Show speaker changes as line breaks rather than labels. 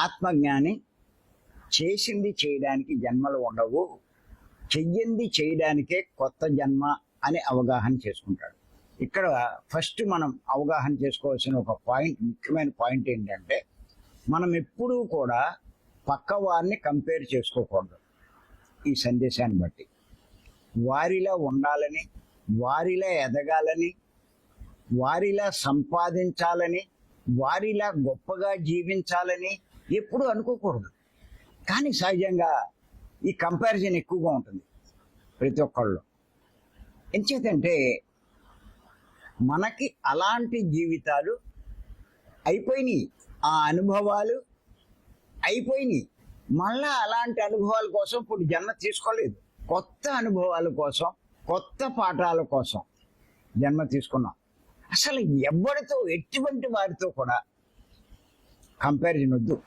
ఆత్మజ్ఞాని చేసింది చేయడానికి జన్మలు ఉండవు చెయ్యింది చేయడానికే కొత్త జన్మ అని అవగాహన చేసుకుంటాడు. ఇక్కడ ఫస్ట్ మనం అవగాహన చేసుకోవాల్సిన ఒక పాయింట్ ముఖ్యమైన పాయింట్ ఏంటంటే మనం ఎప్పుడూ కూడా పక్క వారిని కంపేర్ చేసుకోకూడదు ఈ సందేశాన్ని బట్టి. వారిలా ఉండాలని వారిలా ఎదగాలని వారిలా సంపాదించాలని వారిలా గొప్పగా జీవించాలని ఎప్పుడు అనుకోకూడదు. కానీ సహజంగా ఈ కంపారిజన్ ఎక్కువగా ఉంటుంది ప్రతి ఒక్కళ్ళు ఎంచేతంటే మనకి అలాంటి జీవితాలు అయిపోయినాయి. ఆ అనుభవాలు అయిపోయినాయి. మళ్ళా అలాంటి అనుభవాల కోసం ఇప్పుడు జన్మ తీసుకోలేదు. కొత్త అనుభవాల కోసం కొత్త పాఠాల కోసం జన్మ తీసుకున్నాం. అసలు ఎవరితో ఎటువంటి వారితో కూడా కంపారిజన్ వద్దు.